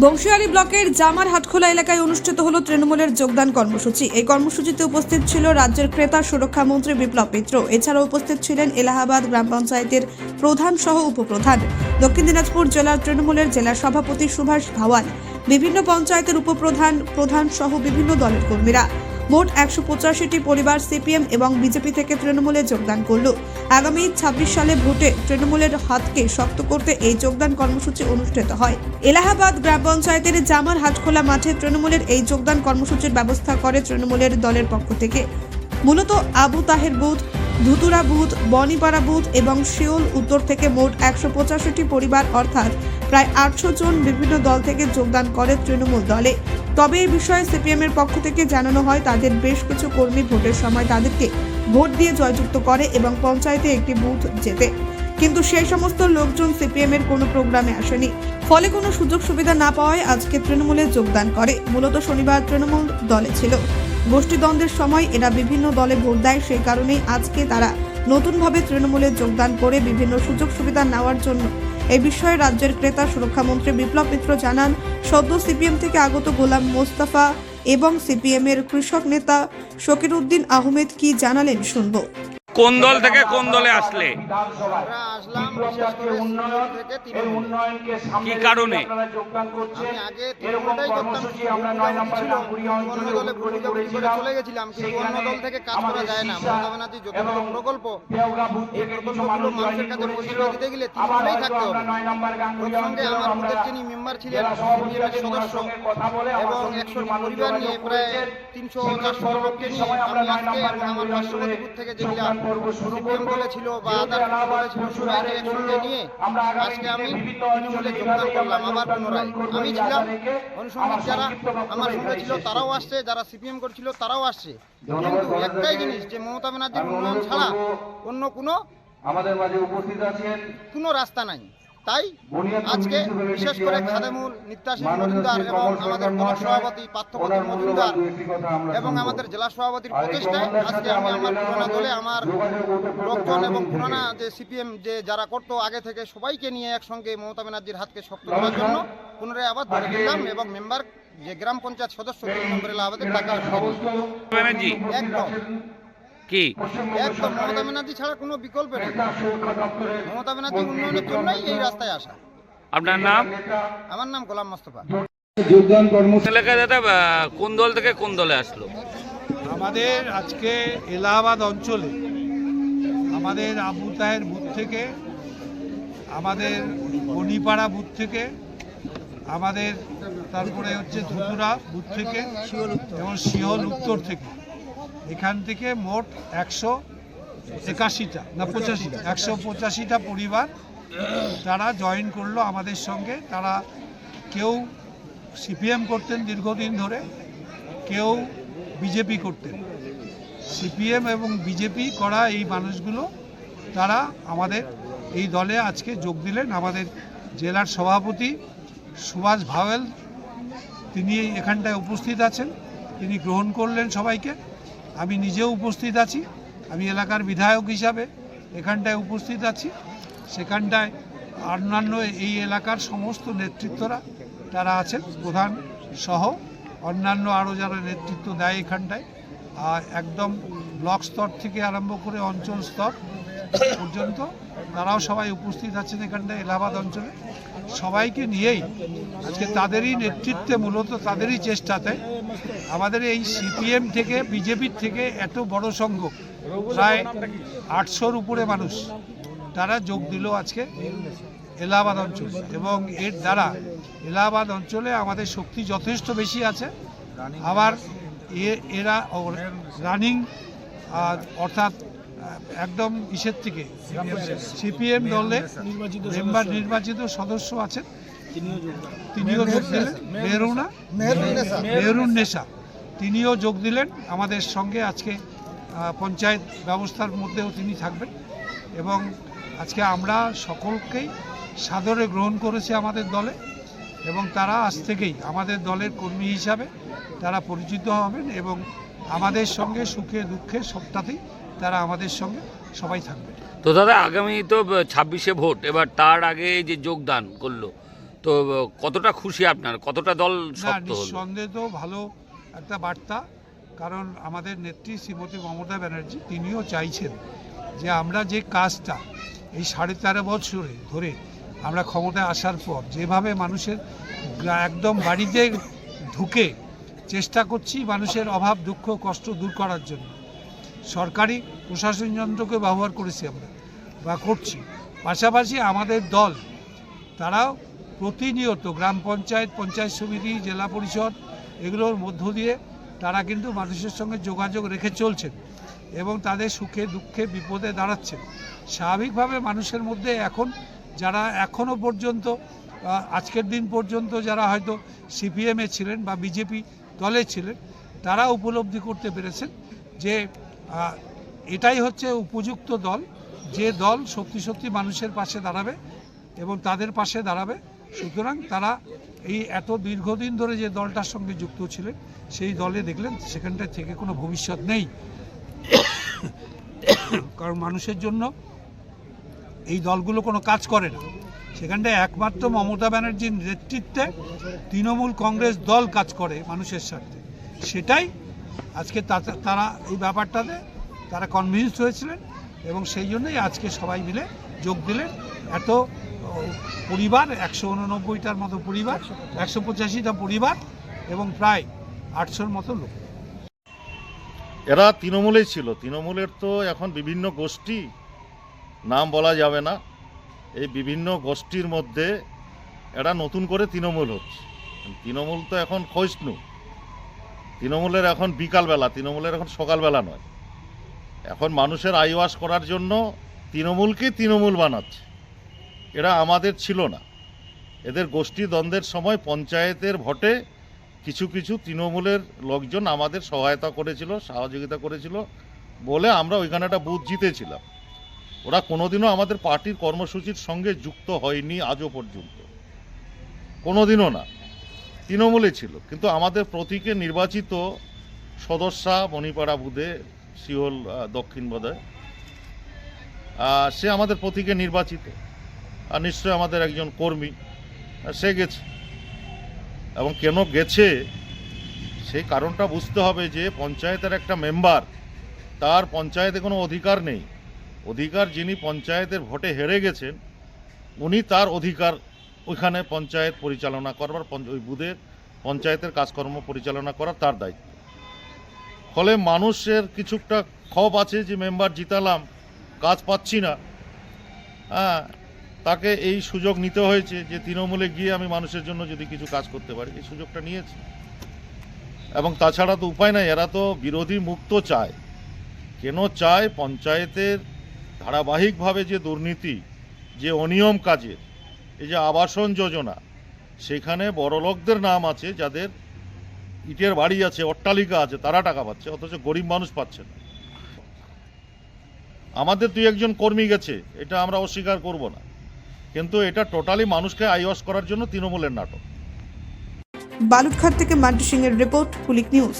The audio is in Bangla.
বংশিয়ারি ব্লকের জামার হাটখোলা এলাকায় অনুষ্ঠিত হলো তৃণমূলের যোগদান কর্মসূচি। এই কর্মসূচিতে উপস্থিত ছিল রাজ্যের ক্রেতা, সুরক্ষা মন্ত্রী বিপ্লব মিত্র। এছাড়াও উপস্থিত ছিলেন এলাহাবাদ গ্রাম পঞ্চায়েতের প্রধান সহ উপপ্রধান। দক্ষিণ দিনাজপুর জেলার তৃণমূলের জেলা সভাপতি সুভাষ ভাওয়াল, বিভিন্ন পঞ্চায়েতের উপপ্রধান, প্রধান সহ বিভিন্ন দলের কর্মীরা। মোট একশো পরিবার, সিপিএম এবং বিজেপি থেকে তৃণমূলে যোগদান করল। আগামী ছাব্বিশ সালে ভোটে তৃণমূলের হাতকে শক্ত করতে এই যোগদান কর্মসূচি অনুষ্ঠিত হয়। এলাহাবাদ গ্রাম পঞ্চায়েতের জামার হাটখোলা মাঠে তৃণমূলের এই যোগদান কর্মসূচির ব্যবস্থা করে তৃণমূলের দলের পক্ষ থেকে। মূলত Abu Taher booth, Dhutura booth, Banipara booth এবং শিওল উত্তর থেকে মোট একশো পঁচাশিটি পরিবার অর্থাৎ প্রায় আটশো জন বিভিন্ন দল থেকে যোগদান করে তৃণমূল দলে। তবে এই বিষয়ে সিপিএমের পক্ষ থেকে জানানো হয়, তাদের বেশ কিছু কর্মী ভোটের সময় তাদেরকে ভোট দিয়ে জয়যুক্ত করে এবং পঞ্চায়েতে একটি বুথ জেতে। কিন্তু সেই সমস্ত লোকজন সিপিএম এর কোনো প্রোগ্রামে আসেনি। ফলে কোনো সুযোগ সুবিধা না পাওয়ায় আজকে তৃণমূলে যোগদান করে। মূলত শনিবার তৃণমূল দলে ছিল। গোষ্ঠীদ্বন্দ্বের সময় এরা বিভিন্ন দলে ভোট দেয়, সেই কারণেই আজকে তারা নতুনভাবে তৃণমূলে যোগদান করে বিভিন্ন সুযোগ সুবিধা নেওয়ার জন্য এই বিষয়ে রাজ্যের ক্রেতা সুরক্ষামন্ত্রী বিপ্লব মিত্র জানান, সদ্য সিপিএম থেকে আগত গোলাম মোস্তফা এবং সিপিএমের কৃষক নেতা শকির উদ্দিন আহমেদ কি জানালেন শুনব। কোন দল থেকে কোন দলে আসলে? কি কারণে? প্রকল্প এবং একশো পরিবার নিয়ে প্রায় তিনশো চারশো লোককে নিয়ে আমি আজকে এবং আমার পার্শ্ববর্তী থেকে যেগুলা সিপিএম বলেছিল বা আদার বলেছিল সবাইকে একসঙ্গে নিয়ে আজকে আমি তৃণমূলে যোগদান করলাম আবার পুনরায়। আমি ছিলাম অনুসন্ধিক যারা আমার সঙ্গে ছিল তারাও আসছে যারা সিপিএম করছিল তারাও আসছে। কিন্তু একটাই জিনিস যে মমতা ব্যানার্জির উন্নয়ন ছাড়া অন্য কোনো আমাদের মাঝে উপস্থিত আছেন কোনো রাস্তা নাই। তাই আজকে বিশেষ করে খাদেমুল নিত্যাশী মজুমদার এবং আমাদের ব্লক সভাপতি পার্থপতি মজুমদার এবং আমাদের জেলা সভাপতির প্রচেষ্টায় আজকে আমি আমার পুরোনো দলে আমার লোকজন এবং পুরানা যে সিপিএম যে যারা করতো আগে থেকে সবাইকে নিয়ে একসঙ্গে মমতা ব্যানার্জির হাতকে শক্ত করার জন্য পুনরায় আবার ধরে দিলাম এবং মেম্বার যে গ্রাম পঞ্চায়েত সদস্য নম্বর এলাহাবাদের তাকে আমি ধরে দিলাম। ব্যানার্জি একদম। কি? একদম মমতা ব্যানার্জি ছাড়া কোনো বিকল্প নেই। মমতা ব্যানার্জি উন্নয়নের জন্যই এই রাস্তায় আসা। আপনার নাম? আমার নাম গোলাম মোস্তফা। যোগদান এলাকায় দাদা কোন দল থেকে কোন দলে আসলো? আমাদের আজকে এলাহাবাদ অঞ্চলে আমাদের আবু তাহের বুথ থেকে আমাদের বনিপাড়া বুথ থেকে আমাদের তারপরে হচ্ছে ধুতুরা বুথ থেকে এবং শিহল উত্তর থেকে। এখান থেকে মোট একশো একাশিটা, না পঁচাশিটা, একশো পঁচাশিটা পরিবার তারা জয়েন করল আমাদের সঙ্গে। তারা কেউ সিপিএম করতেন দীর্ঘদিন ধরে, কেউ বিজেপি করতেন। সিপিএম এবং বিজেপি করা এই মানুষগুলো তারা আমাদের এই দলে আজকে যোগ দিলেন। আমাদের জেলার সভাপতি সুভাষ ভাওয়েল, তিনি এখানটায় উপস্থিত আছেন। তিনি গ্রহণ করলেন সবাইকে। আমি নিজেও উপস্থিত আছি। আমি এলাকার বিধায়ক হিসাবে এখানটায় উপস্থিত আছি। সেখানটায় অন্যান্য এই এলাকার সমস্ত নেতৃত্বরা তারা আছেন, প্রধান সহ। অন্যান্য আরও যারা নেতৃত্ব দেয় এখানটায়, আর একদম ব্লক স্তর থেকে আরম্ভ করে অঞ্চল স্তর পর্যন্ত তারাও সবাই উপস্থিত আছেন এখানটায়, এলাহাবাদ অঞ্চলে। সবাইকে নিয়েই আজকে তাদেরই নেতৃত্বে, মূলত তাদেরই চেষ্টাতে আমাদের এই সিপিএম থেকে, বিজেপির থেকে এত বড় সংঘ, প্রায় আটশোর উপরে মানুষ তারা যোগ দিল আজকে এলাহাবাদ অঞ্চলে এবং এর দ্বারা এলাহাবাদ অঞ্চলে আমাদের শক্তি যথেষ্ট বেশি আছে। আবার এরা রানিং অর্থাৎ একদম ইসের থেকে। সিপিএম দলে মেম্বার নির্বাচিত সদস্য আছেন। তিনিও যোগ দিলেন। মেহরুনা মেহরুন নেশা তিনিও যোগ দিলেন। আমাদের সঙ্গে আজকে পঞ্চায়েত ব্যবস্থার মধ্যেও তিনি থাকবেন। এবং আজকে আমরা সকলকেই সাদরে গ্রহণ করেছি আমাদের দলে। এবং তারা আজ থেকেই আমাদের দলের কর্মী হিসাবে তারা পরিচিত হবেন। এবং আমাদের সঙ্গে সুখে দুঃখে সবটাতেই তারা আমাদের সঙ্গে সবাই থাকবে। তো দাদা আগামী তো ছাব্বিশে ভোট এবার তার আগে যে যোগদান করল তো কতটা খুশি আপনার? কতটা দল নিঃসন্দেহে তো ভালো একটা বার্তা কারণ আমাদের নেত্রী শ্রীমতী মমতা ব্যানার্জি তিনিও চাইছেন যে আমরা যে কাজটা এই সাড়ে তেরো বছরে ধরে আমরা ক্ষমতায় আসার পর যেভাবে মানুষের একদম বাড়িতে ঢুকে চেষ্টা করছি মানুষের অভাব দুঃখ কষ্ট দূর করার জন্য। সরকারি প্রশাসন যন্ত্রকে ব্যবহার করেছি আমরা বা করছি। পাশাপাশি আমাদের দল, তারাও প্রতিনিয়ত গ্রাম পঞ্চায়েত পঞ্চায়েত সমিতি, জেলা পরিষদ এগুলোর মধ্য দিয়ে তারা কিন্তু মানুষের সঙ্গে যোগাযোগ রেখে চলছেন এবং তাদের সুখে, দুঃখে, বিপদে দাঁড়াচ্ছেন। স্বাভাবিকভাবে মানুষের মধ্যে এখন যারা এখনও পর্যন্ত আজকের দিন পর্যন্ত যারা হয়তো সিপিএমে ছিলেন বা বিজেপি দলে ছিলেন, তারা উপলব্ধি করতে পেরেছেন যে এটাই হচ্ছে উপযুক্ত দল। যে দল সত্যি সত্যি মানুষের পাশে দাঁড়াবে এবং তাদের পাশে দাঁড়াবে, সুতরাং তারা এই এত দীর্ঘদিন ধরে যে দলটার সঙ্গে যুক্ত ছিলেন, সেই দলে দেখলেন সেখানটা থেকে কোনো ভবিষ্যৎ নেই। কারণ মানুষের জন্য এই দলগুলো কোনো কাজ করে না। সেখানটায় একমাত্র মমতা ব্যানার্জির নেতৃত্বে তৃণমূল কংগ্রেস দল কাজ করে মানুষের স্বার্থে। সেটাই আজকে তারা এই ব্যাপারটাতে তারা কনভিন্স হয়েছিলেন এবং সেই জন্যই আজকে সবাই মিলে যোগ দিলেন। এত পরিবার, একশো উননব্বইটার মতো পরিবার, একশো পঁচাশিটা পরিবার এবং প্রায় আটশোর মতো লোক। এরা তৃণমূলেই ছিল। তৃণমূলের তো এখন বিভিন্ন গোষ্ঠী, নাম বলা যাবে না। এই বিভিন্ন গোষ্ঠীর মধ্যে এরা নতুন করে তৃণমূল হচ্ছে। তৃণমূল তো এখন ক্ষয়িষ্ণু। তৃণমূলের এখন বিকালবেলা, তৃণমূলের এখন সকালবেলা নয়। এখন মানুষের আইওয়াস করার জন্য তৃণমূলকে তৃণমূল বানাচ্ছে। এরা আমাদের ছিল না। এদের গোষ্ঠী দ্বন্দ্বের সময় পঞ্চায়েতের ভোটে কিছু কিছু তৃণমূলের লোকজন আমাদের সহায়তা করেছিল, সহযোগিতা করেছিল বলে আমরা ওইখানে একটা বুথ জিতেছিলাম। ওরা কোনোদিনও আমাদের পার্টির কর্মসূচির সঙ্গে যুক্ত হয়নি আজও পর্যন্ত। কোনোদিনও না। তৃণমূলে ছিল। কিন্তু আমাদের প্রতীকে নির্বাচিত সদস্যা মণিপাড়া বুধে শিওল দক্ষিণ বোধহয়। আহ, সে আমাদের প্রতীকে নির্বাচিত। আর নিশ্চয়ই আমাদের একজন কর্মী। সে গেছে। এবং কেন গেছে সেই কারণটা বুঝতে হবে যে পঞ্চায়েতের একটা মেম্বার তার পঞ্চায়েতে কোনো অধিকার নেই। অধিকার যিনি পঞ্চায়েতের ভোটে হেরে গেছেন উনি তার অধিকার ওইখানে পঞ্চায়েত পরিচালনা করবার ওই বুধের পঞ্চায়েতের কাজকর্ম পরিচালনা করা তার দায়িত্ব। ফলে মানুষের কিছুটা ক্ষোভ আছে যে, মেম্বার, জিতালাম, কাজ পাচ্ছি না। হ্যাঁ তাকে এই সুযোগ নিতে হয়েছে যে, তৃণমূলে গিয়ে আমি মানুষের জন্য যদি কিছু কাজ করতে পারি, এই সুযোগটা নিয়েছে। এবং তাছাড়া তো উপায় নাই, এরা তো বিরোধী মুক্ত চায়। কেন চায়? পঞ্চায়েতের ধারাবাহিকভাবে যে দুর্নীতি, যে অনিয়ম কাজের এই যে আবাসন যোজনা, সেখানে বড়লোকদের নাম আছে, যাদের ইটের বাড়ি আছে, অট্টালিকা আছে, তারা টাকা পাচ্ছে, অথচ গরিব মানুষ পাচ্ছে না। আমাদের দুই একজন কর্মী গেছে, এটা আমরা অস্বীকার করব না। কিন্তু এটা টোটালি মানুষকে আইওয়াস করার জন্য তৃণমূলের নাটক। বালুরঘাট থেকে মান্টু সিং এর রিপোর্ট কুলিক নিউজ।